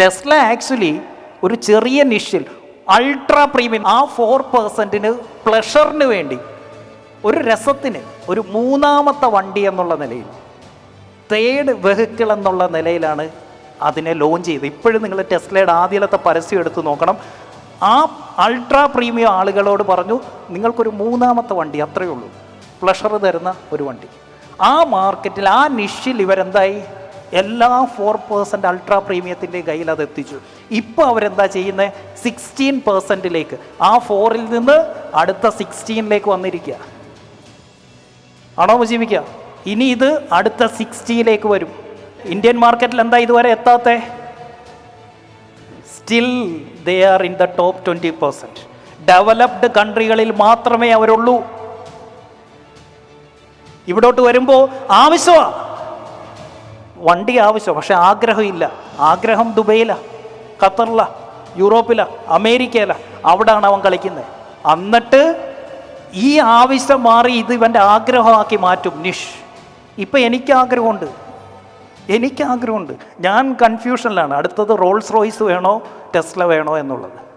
Tesla actually ഒരു ചെറിയ നിഷിൽ അൾട്രാ പ്രീമിയം ആ ഫോർ പേഴ്സന്റിന് പ്ലഷറിന് വേണ്ടി ഒരു രസത്തിന് ഒരു മൂന്നാമത്തെ വണ്ടി എന്നുള്ള നിലയിൽ തേർഡ് വെഹിക്കിൾ എന്നുള്ള നിലയിലാണ് അതിനെ ലോഞ്ച് ചെയ്തത്. ഇപ്പോഴും നിങ്ങൾ ടെസ്ലയുടെ ആദ്യത്തെ പരസ്യം എടുത്ത് നോക്കണം. ആ അൾട്രാ പ്രീമിയം ആളുകളോട് പറഞ്ഞു നിങ്ങൾക്കൊരു മൂന്നാമത്തെ വണ്ടി അത്രയേ ഉള്ളൂ. പ്ലഷർ തരുന്ന ഒരു വണ്ടി. ആ മാർക്കറ്റിൽ ആ നിഷിൽ ഇവരെന്തായി? എല്ലാ ഫോർ പേഴ്സന്റ് അൾട്രാ പ്രീമിയത്തിന്റെ കയ്യിൽ അത് എത്തിച്ചു. ഇപ്പോൾ അവരെന്താ ചെയ്യുന്നത് സിക്സ്റ്റീൻ പേഴ്സന്റിലേക്ക് ആ ഫോറിൽ നിന്ന് അടുത്ത സിക്സ്റ്റീനിലേക്ക് വന്നിരിക്കുക ആണോ ജീവിക്കുക ഇനി ഇത് അടുത്ത സിക്സ്റ്റിയിലേക്ക് വരും. ഇന്ത്യൻ മാർക്കറ്റിൽ എന്താ ഇതുവരെ എത്താത്ത? Still they are in the top twenty percent developed കൺട്രികളിൽ മാത്രമേ അവരുള്ളൂ. ഇവിടോട്ട് വരുമ്പോൾ ആവശ്യമാണ് വണ്ടി ആവശ്യം പക്ഷെ ആഗ്രഹമില്ല. ആഗ്രഹം ദുബൈയിലാ ഖത്തറില യൂറോപ്പില അമേരിക്കയിലാ. അവിടാണ് അവൻ കളിക്കുന്നത്. എന്നിട്ട് ഈ ആവശ്യം മാറി ഇത് ഇവന്റെ ആഗ്രഹമാക്കി മാറ്റും. നിഷ് ഇപ്പം എനിക്ക് ആഗ്രഹമുണ്ട് എനിക്ക് ആഗ്രഹമുണ്ട് ഞാൻ കൺഫ്യൂഷനിലാണ് അടുത്തത് റോൾസ് റോയ്സ് വേണോ ടെസ്ല വേണോ എന്നുള്ളത്.